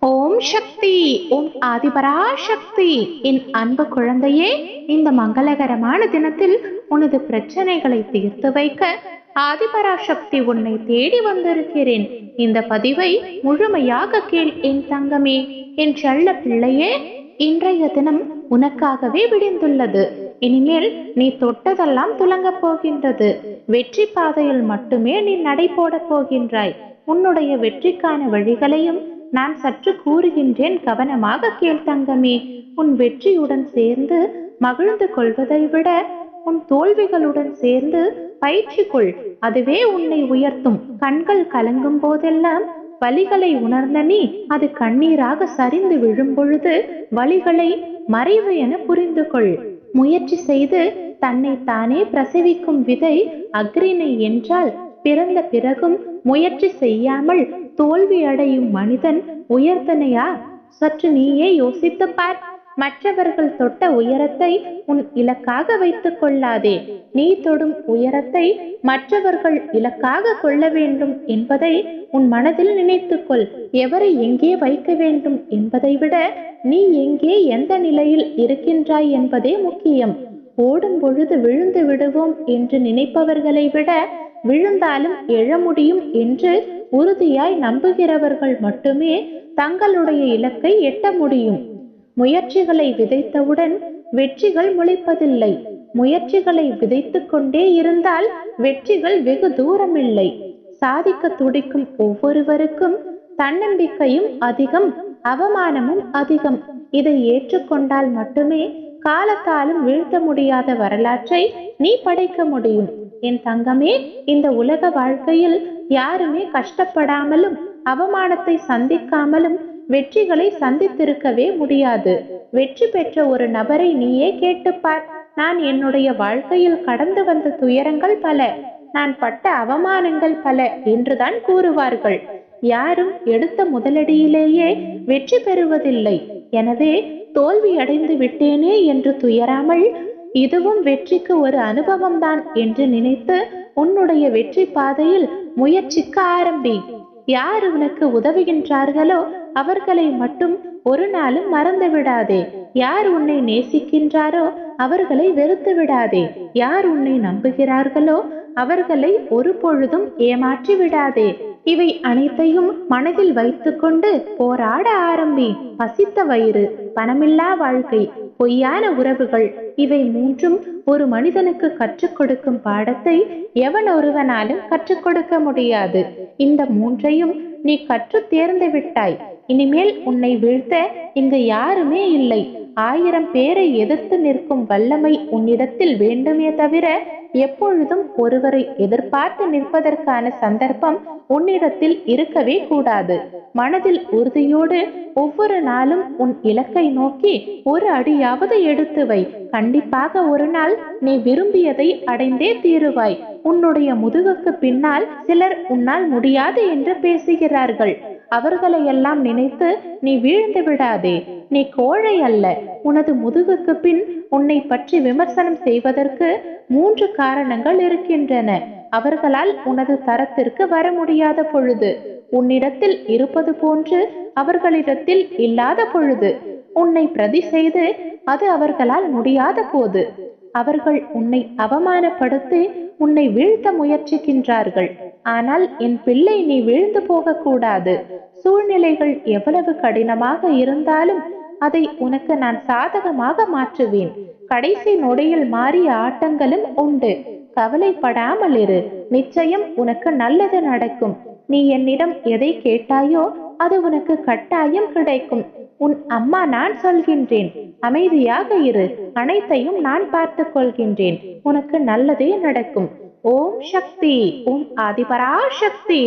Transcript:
ஓம் சக்தி ஓம் ஆதிபராசக்தி. என் அன்பு குழந்தையே இந்த மங்களகரமான தினத்தில் உனது பிரச்சனைகளை தீர்த்து வைக்க ஆதிபராசக்தி உன்னை தேடி வந்திருக்கிறேன். இந்த பதிவை முழுமையாக கேள் என் தங்கமே. என் செல்ல பிள்ளையே இன்றைய தினம் உனக்காகவே விடிந்துள்ளது. இனிமேல் நீ தொட்டதெல்லாம் துலங்கப் போகின்றது. வெற்றி பாதையில் மட்டுமே நீ நடை போகின்றாய். உன்னுடைய வெற்றிக்கான வழிகளையும் நான் சற்று கூறுகின்றேன் கவனமாக கேள் தங்கமே. உன் வெற்றியுடன் சேர்ந்து மகிழ்ந்து கொள்வதை விட உன் தோல்விகளுடன் சேர்ந்து பயிற்சி கொள். அதுவே உன்னை உயர்த்தும். கண்கள் கலங்கும் போதெல்லாம் வலிகளை உணர்ந்த நீ அது கண்ணீராக சரிந்து விழும் பொழுது வழிகளை மறைவு என புரிந்து கொள். முயற்சி செய்து தன்னை தானே பிரசவிக்கும் விதை அக்ரிணை என்றால் பிறந்த பிறகும் முயற்சி செய்யாமல் தோல்வி அடையும் மனிதன் உயர்த்தனையா? சற்று நீயே யோசித்து பார். மற்றவர்கள் தொட்ட உயரத்தை உன் இலக்காக வைத்துக் கொள்ளாதே. நீ தொடும் உயரத்தை மற்றவர்கள் இலக்காக கொள்ள வேண்டும் என்பதை உன் மனதில் நினைத்துக்கொள் எவரை எங்கே வைக்க வேண்டும் என்பதை விட நீ எங்கே எந்த நிலையில் இருக்கின்றாய் என்பதே முக்கியம். ஓடும் பொழுது விழுந்து விடுவோம் என்று நினைப்பவர்களை விட விழுந்தாலும் எழ முடியும் என்று உறுதியாய் நம்புகிறவர்கள் மட்டுமே தங்களுடைய இலக்கை எட்ட முடியும். முயற்சிகளை விதைத்தவுடன் வெற்றிகள் முளைப்பதில்லை. முயற்சிகளை விதைத்து கொண்டே இருந்தால் வெற்றிகள் வெகு தூரமில்லை. சாதிக்க துடிக்கும் ஒவ்வொருவருக்கும் தன்னம்பிக்கையும் அதிகம் அவமானமும் அதிகம். இதை ஏற்றுக்கொண்டால் மட்டுமே காலத்தாலும் வீழ்த்த முடியாத வரலாற்றை நீ படைக்க முடியும். என் தங்கமே இந்த உலக வாழ்க்கையில் யாருமே கஷ்டப்படாமலும் அவமானத்தை சந்திக்காமலும் வெற்றிகளை சந்தித்திருக்கவே முடியாது. வெற்றி பெற்ற ஒரு நபரை நீயே கேட்டுப்பார். நான் என்னுடைய வாழ்க்கையில் கடந்து வந்த துயரங்கள் பல நான் பட்ட அவமானங்கள் பல என்றுதான் கூறுவார்கள். யாரும் எடுத்த முதலடியிலேயே வெற்றி பெறுவதில்லை. எனவே தோல்வி அடைந்து விட்டேனே என்று துயராமல் இதுவும் வெற்றிக்கு ஒரு அனுபவம்தான் என்று நினைத்து உன்னுடைய வெற்றி பாதையில் முயற்சிக்க ஆரம்பி. யார் உனக்கு உதவுகின்றார்களோ அவர்களை மட்டும் ஒரு நாளும் மறந்து விடாதே. யார் உன்னை நேசிக்கின்றாரோ அவர்களை வெறுத்து விடாதே. யார் உன்னை நம்புகிறார்களோ அவர்களை ஒரு பொழுதும் ஏமாற்றி விடாதே. இவை அனைத்தையும் மனதில் வைத்துக்கொண்டு போராட ஆரம்பி பசித்த வயிறு பணமில்லா வாழ்க்கை பொய்யான உறவுகள் இவை மூன்றும் ஒரு மனிதனுக்கு கற்றுக் கொடுக்கும் பாடத்தை எவன் ஒருவனாலும் கற்றுக் கொடுக்க முடியாது. இந்த மூன்றையும் நீ கற்று தேர்ந்து விட்டாய். இனிமேல் உன்னை வீழ்த்த இங்கு யாருமே இல்லை. ஆயிரம் பேரை எதிர்த்து நிற்கும் வல்லமை உன்னிடத்தில் வேண்டுமே தவிர எப்பொழுதும் ஒருவரை எதிர்பார்த்து நிற்பதற்கான சந்தர்ப்பம் உன்னிடத்தில் இருக்கவே கூடாது. மனதில் உறுதியோடு ஒவ்வொரு நாளும் உன் இலக்கை நோக்கி ஒரு அடியாவது எடுத்து வை. கண்டிப்பாக ஒரு நாள் நீ விரும்பியதை அடைந்தே தீருவாய். உன்னுடைய முதுகுக்கு பின்னால் சிலர் உன்னால் முடியாது என்று பேசுகிறார்கள். அவர்களை எல்லாம் நினைத்து நீ வீழ்ந்து விடாதே. நீ கோழை அல்ல. உனது முதுகுக்கு பின் உன்னை பற்றி விமர்சனம் செய்வதற்கு மூன்று காரணங்கள் இருக்கின்றன. அவர்களால் உனது தரத்திற்கு வர முடியாத பொழுது உன்னிடத்தில் இருப்பது போன்று அவர்களிடத்தில் இல்லாத பொழுது உன்னை பிரதி செய்து அது அவர்களால் முடியாத போது அவர்கள் உன்னை அவமானப்படுத்தி உன்னை வீழ்த்த முயற்சிக்கின்றார்கள். ஆனால் என் பிள்ளை நீ வீழ்ந்து போகக்கூடாது. சூழ்நிலைகள் எவ்வளவு கடினமாக இருந்தாலும் அதை உனக்கு நான் சாதகமாக மாற்றுவேன். கடைசி நொடியில் மாறிய ஆட்டங்களும் உண்டு. கவலைப்படாமல் இரு. நிச்சயம் உனக்கு நல்லது நடக்கும். நீ என்னிடம் எதை கேட்டாயோ அது உனக்கு கட்டாயம் கிடைக்கும். உன் அம்மா நான் சொல்கின்றேன். அமைதியாக இரு. அனைத்தையும் நான் பார்த்துக் கொள்கின்றேன். உனக்கு நல்லதே நடக்கும். ஓம் சக்தி ஓம் ஆதிபரா சக்தி